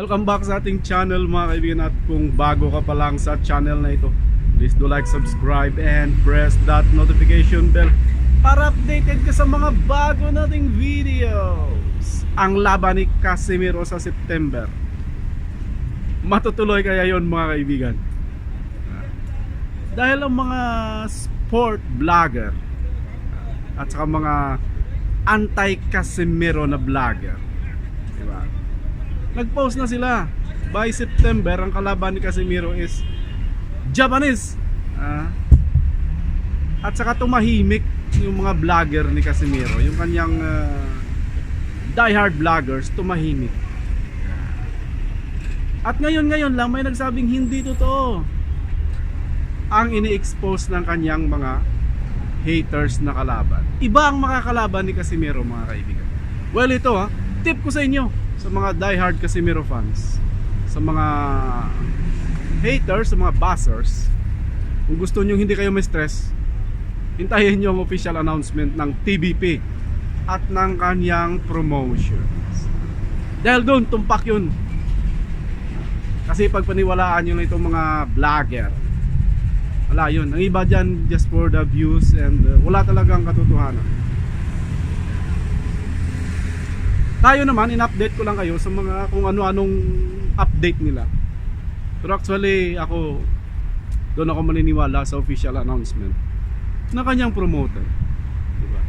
Welcome back sa ating channel mga kaibigan at kung bago ka pa lang sa channel na ito please do like, subscribe and press that notification bell para updated ka sa mga bago nating videos. Ang laban ni Casimiro sa September. Matutuloy kaya yon mga kaibigan? Dahil ang mga sport vlogger at saka mga anti-Casimiro na vlogger diba? Nag-post na sila. By September ang kalaban ni Casimiro is Japanese. Ah. at saka tumahimik yung mga vlogger ni Casimiro yung kanyang ah, diehard vloggers tumahimik. At ngayon ngayon lang may nagsabing hindi totoo ang ini-expose ng kanyang mga haters na kalaban. Iba ang makakalaban ni Casimiro mga kaibigan. Well ito ha tip ko sa inyo sa mga diehard Casimiro fans sa mga haters sa mga buzzers kung gusto nyo hindi kayo may stress hintayin nyo ang official announcement ng TBP at ng kanyang promotions. Dahil doon tumpak yun. Kasi pag paniwalaan nyo na itong mga vlogger wala yun. Ang iba dyan just for the views and uh, wala talagang katotohanan tayo naman in-update ko lang kayo sa mga kung ano-anong update nila pero actually ako doon ako maniniwala sa official announcement ng kanyang promoter diba?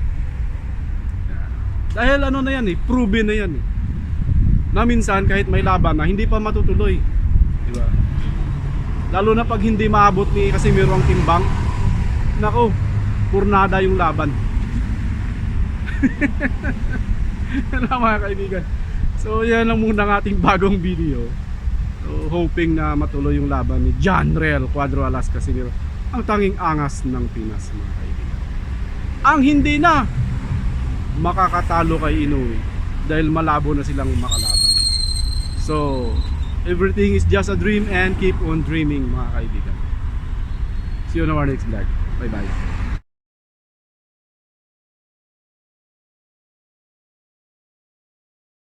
Yeah. dahil ano na yan eh proven na yan eh na minsan kahit may laban na hindi pa matutuloy diba? lalo na pag hindi maabot ni Casimiro ang timbang nako purnada yung laban lang mga kaibigan. So yan lang muna ang ating bagong video. So, hoping na matuloy yung laban ni John Rel Cuadro Alas Casimiro ang tanging angas ng Pinas mga kaibigan. Ang hindi na makakatalo kay Inoue dahil malabo na silang makalaban. So everything is just a dream and keep on dreaming mga kaibigan. See you on our next vlog. Bye bye